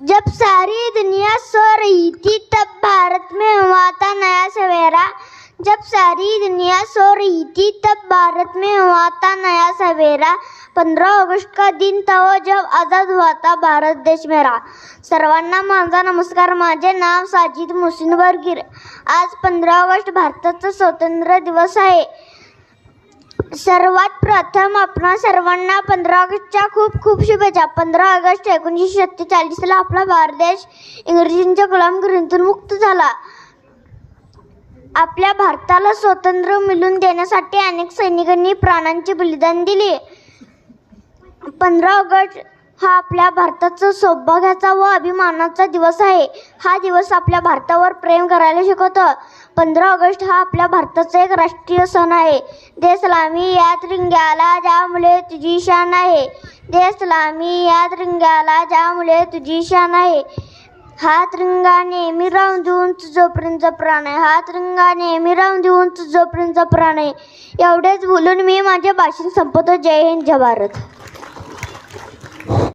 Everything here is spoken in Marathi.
जब सारी दुनिया सो रही थी तब भारत में हुआ था नया सवेरा। जब सारी दुनिया सो रही थी तब भारत में हुआ था नया सवेरा। पंद्रह ऑगस्ट का दिन था वो जब आज़ाद हुआ था भारत देश मेरा। सर्वांना माझा नमस्कार माझे नाव साजिद मुसिनवर गिर आज पंधरा ऑगस्ट भारताचा स्वातंत्र्य दिवस आहे. सर्वात प्रथम आपणा सर्वांना पंधरा ऑगस्टच्या खूप खूप शुभेच्छा. पंधरा ऑगस्ट एकोणीसशे सत्तेचाळीसला आपला भारत देश इंग्रजींच्या गुलामगिरीतून मुक्त झाला. आपल्या भारताला स्वातंत्र्य मिळवून देण्यासाठी अनेक सैनिकांनी प्राणांचे बलिदान दिले. पंधरा ऑगस्ट हा आपल्या भारताचा सौभाग्याचा व अभिमानाचा दिवस आहे. हा दिवस आपल्या भारतावर प्रेम करायला शिकवतो. पंधरा ऑगस्ट हा आपल्या भारताचा एक राष्ट्रीय सण आहे. दे सलामी या त्रिंग्याला ज्यामुळे तुझी शान आहे. दे सलामी या त्रिंग्याला ज्यामुळे तुझी शान आहे. हा त्रिंगा नेहमी राहून देऊन जोपर्यंत प्राण आहे. हा त्रिंगा नेहमी राहून देऊन जोपर्यंत प्राण आहे. एवढेच बोलून मी माझे भाषण संपवतो. जय हिंद जय भारत.